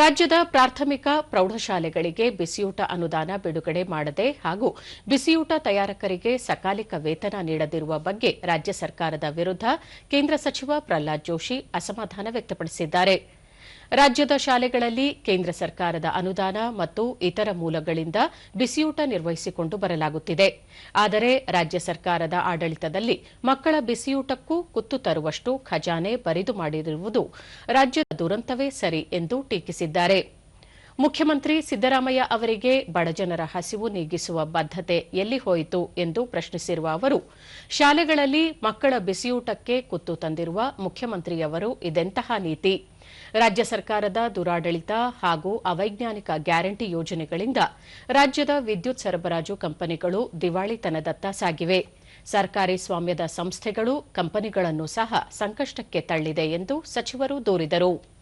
ರಾಜ್ಯದ ಪ್ರಾಥಮಿಕ ಪ್ರೌಢಶಾಲೆಗಳಿಗೆ ಬಿಸಿಯೂಟ ಅನುದಾನ ಬಿಡುಗಡೆ ಮಾಡದೆ ಹಾಗೂ ಬಿಸಿಯೂಟ ತಯಾರಕರಿಗೆ ಸಕಾಲಿಕ ವೇತನ ನೀಡದಿರುವ ಬಗ್ಗೆ ರಾಜ್ಯ ಸರ್ಕಾರದ ವಿರುದ್ದ ಕೇಂದ್ರ ಸಚಿವ ಪ್ರಹ್ಲಾದ್ ಜೋಶಿ ಅಸಮಾಧಾನ ವ್ಯಕ್ತಪಡಿಸಿದ್ದಾರೆ. ರಾಜ್ಯದ ಶಾಲೆಗಳಲ್ಲಿ ಕೇಂದ್ರ ಸರ್ಕಾರದ ಅನುದಾನ ಮತ್ತು ಇತರ ಮೂಲಗಳಿಂದ ಬಿಸಿಯೂಟ ನಿರ್ವಹಿಸಿಕೊಂಡು ಬರಲಾಗುತ್ತಿದೆ. ಆದರೆ ರಾಜ್ಯ ಸರ್ಕಾರದ ಆಡಳಿತದಲ್ಲಿ ಮಕ್ಕಳ ಬಿಸಿಯೂಟಕ್ಕೂ ಕುತ್ತು ತರುವಷ್ಟು ಖಜಾನೆ ಬರಿದು ಮಾಡಿರುವುದು ರಾಜ್ಯದ ದುರಂತವೇ ಸರಿ ಎಂದು ಟೀಕಿಸಿದ್ದಾರೆ. ಮುಖ್ಯಮಂತ್ರಿ ಸಿದ್ದರಾಮಯ್ಯ ಅವರಿಗೆ ಬಡಜನರ ಹಸಿವು ನೀಗಿಸುವ ಬದ್ದತೆ ಎಲ್ಲಿ ಹೋಯಿತು ಎಂದು ಪ್ರಶ್ನಿಸಿರುವ ಅವರು, ಶಾಲೆಗಳಲ್ಲಿ ಮಕ್ಕಳ ಬಿಸಿಯೂಟಕ್ಕೆ ಕುತ್ತು ತಂದಿರುವ ಮುಖ್ಯಮಂತ್ರಿಯವರು ಇದೆಂತಹ ನೀತಿ? ರಾಜ್ಯ ಸರ್ಕಾರದ ದುರಾಡಳಿತ ಹಾಗೂ ಅವೈಜ್ಞಾನಿಕ ಗ್ಯಾರಂಟಿ ಯೋಜನೆಗಳಿಂದ ರಾಜ್ಯದ ವಿದ್ಯುತ್ ಸರಬರಾಜು ಕಂಪನಿಗಳು ದಿವಾಳಿತನದತ್ತ ಸಾಗಿವೆ. ಸರ್ಕಾರಿ ಸ್ವಾಮ್ಯದ ಸಂಸ್ಥೆಗಳು ಕಂಪನಿಗಳನ್ನು ಸಹ ಸಂಕಷ್ಟಕ್ಕೆ ತಳ್ಳಿದೆ ಎಂದು ಸಚಿವರು ದೂರಿದರು.